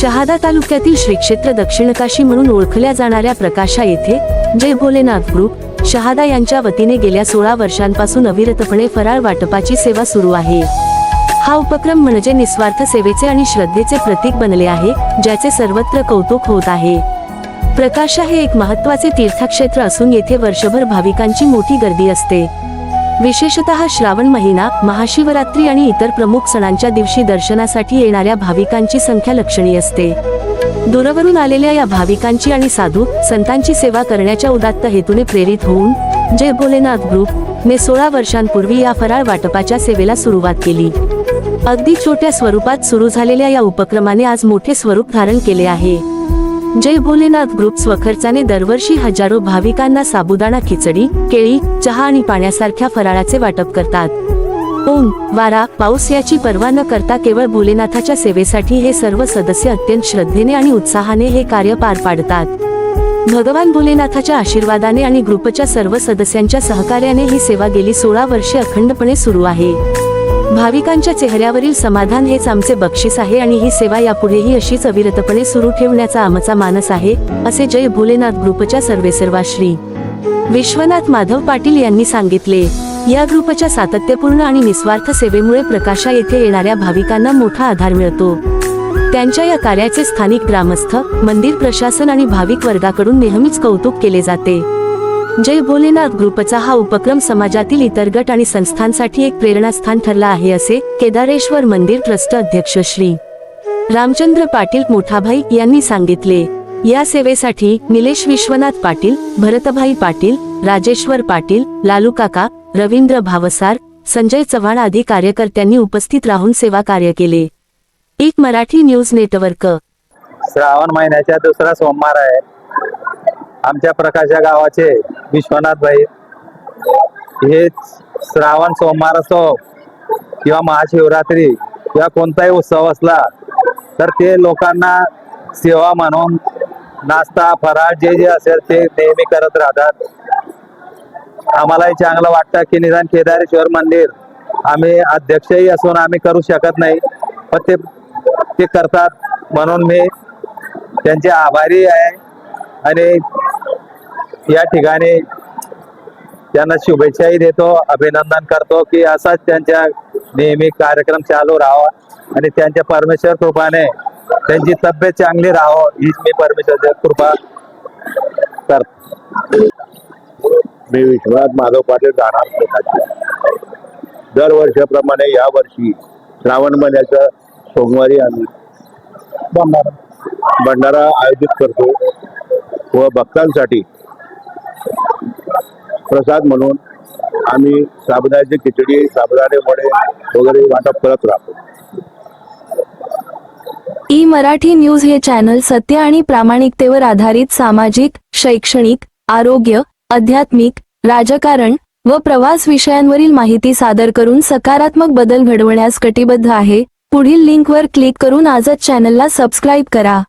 शहादा तालुक्यातील श्री क्षेत्र दक्षिणकाशी म्हणून ओळखल्या जाणाऱ्या प्रकाशा येथे जय भोलेनाथ ग्रुप शहादा यांच्या वतीने गेल्या सोळा वर्षांपासून अविरतपणे फराळ वाटपाची सेवा सुरू आहे. हा उपक्रम म्हणजे निस्वार्थ सेवेचे आणि श्रद्धेचे प्रतीक बनले आहे ज्याचे सर्वत्र कौतुक होत आहे. प्रकाशा हे एक महत्त्वाचे तीर्थक्षेत्र असून येथे वर्षभर भाविकांची मोठी गर्दी असते. विशेषतः श्रावण महिना महाशिवरात्री आणि इतर प्रमुख सणांच्या दिवशी दर्शनासाठी येणाऱ्या भाविकांची संख्या लक्षणीय असते. दूरवरून आलेल्या या भाविकांची आणि साधू संतांची सेवा करण्याच्या उदात्त हेतूने प्रेरित होऊन जय भोलेनाथ ग्रुप ने सोळा वर्षांपूर्वी या फराळ वाटपाच्या सेवेला सुरुवात केली. अगदी छोट्या स्वरूपात सुरू झालेल्या या उपक्रमाने आज मोठे स्वरूप धारण केले आहे. जय भोलेनाथ ग्रुप स्वखर्चाने दरवर्षी हजारो भाविकांना साबुदाणा खिचडी केळी चहा आणि पाण्यासारख्या फराळाचे वाटप करतात. ऊन वारा पाऊस याची पर्वा न करता केवळ भोलेनाथाच्या सेवेसाठी हे सर्व सदस्य अत्यंत श्रद्धेने आणि उत्साहाने हे कार्य पार पाडतात. भगवान भोलेनाथाच्या आशीर्वादाने आणि ग्रुपच्या सर्व सदस्यांच्या सहकार्याने ही सेवा गेली सोळा वर्षे अखंडपणे सुरू आहे. भाविकांच्या चेहऱ्यावरील समाधान हेच आमचे बक्षीस आहे आणि ही सेवा यापुढेही अशीच अविरतपणे सुरू ठेवण्याचा आमचा मानस आहे असे जय भोलेनाथ ग्रुपच्या सर्वेसर्वा श्री. विश्वनाथ माधव पाटील यांनी सांगितले. या ग्रुपच्या सातत्यपूर्ण आणि निस्वार्थ सेवेमुळे प्रकाशा येथे येणाऱ्या भाविकांना मोठा आधार मिळतो. त्यांच्या या कार्याचे स्थानिक ग्रामस्थ मंदिर प्रशासन आणि भाविक वर्गाकडून नेहमीच कौतुक केले जाते. जय भोलेनाथ ग्रुपचा हा उपक्रम समाजातील इतर गट आणि संस्थांसाठी एक प्रेरणास्थान ठरला आहे असे केदारेश्वर मंदिर ट्रस्ट अध्यक्ष श्री. रामचंद्र पाटील मोठाभाई यांनी सांगितले. या सेवेसाठी निलेश विश्वनाथ पाटील भरतभाई पाटील राजेश्वर पाटील लालू काका रवींद्र भावसार संजय चव्हाण आदी कार्यकर्त्यांनी उपस्थित राहून सेवा कार्य केले. एक मराठी न्यूज नेटवर्क. श्रावण महिन्याचा दुसरा सोमवार आहे. आमच्या प्रकाशा गावाचे विश्वनाथ भाई हे श्रावण सोमवार असो किंवा महाशिवरात्री किंवा कोणताही उत्सव असला तर ते लोकांना सेवा म्हणून नाश्ता फराळ जे जे असेल ते नेहमी करत राहतात. आम्हालाही चांगलं वाटतं की निदान केदारेश्वर मंदिर आम्ही अध्यक्षही असून आम्ही करू शकत नाही पण ते ते करतात म्हणून मी त्यांचे आभारी आहे. आणि या ठिकाणी त्यांना शुभेच्छाही देतो अभिनंदन करतो की असाच त्यांच्या नेहमी कार्यक्रम चालू राहावा आणि त्यांच्या परमेश्वर कृपाने त्यांची तब्येत चांगली राहावं हीच मी परमेश्वरची कृपा करतो. मी विश्वनाथ माधव पाटील राहणार दरवर्षाप्रमाणे या वर्षी श्रावण महिन्याच्या सोमवारी आम्ही भंडारा आयोजित करतो व भक्तांसाठी प्रसाद म्हणून आम्ही साबुदाण्याची खिचडी साबुदाणे वडे वगैरे वाटप करत राहतो. ई मराठी न्यूज हे चॅनल सत्य आणि प्रामाणिकतेवर आधारित सामाजिक शैक्षणिक आरोग्य आध्यात्मिक राजकारण व प्रवास विषयांवरील माहिती सादर करून सकारात्मक बदल घडवण्यास कटिबद्ध आहे. पुढील लिंकवर क्लिक करून आजच चॅनलला सबस्क्राईब करा.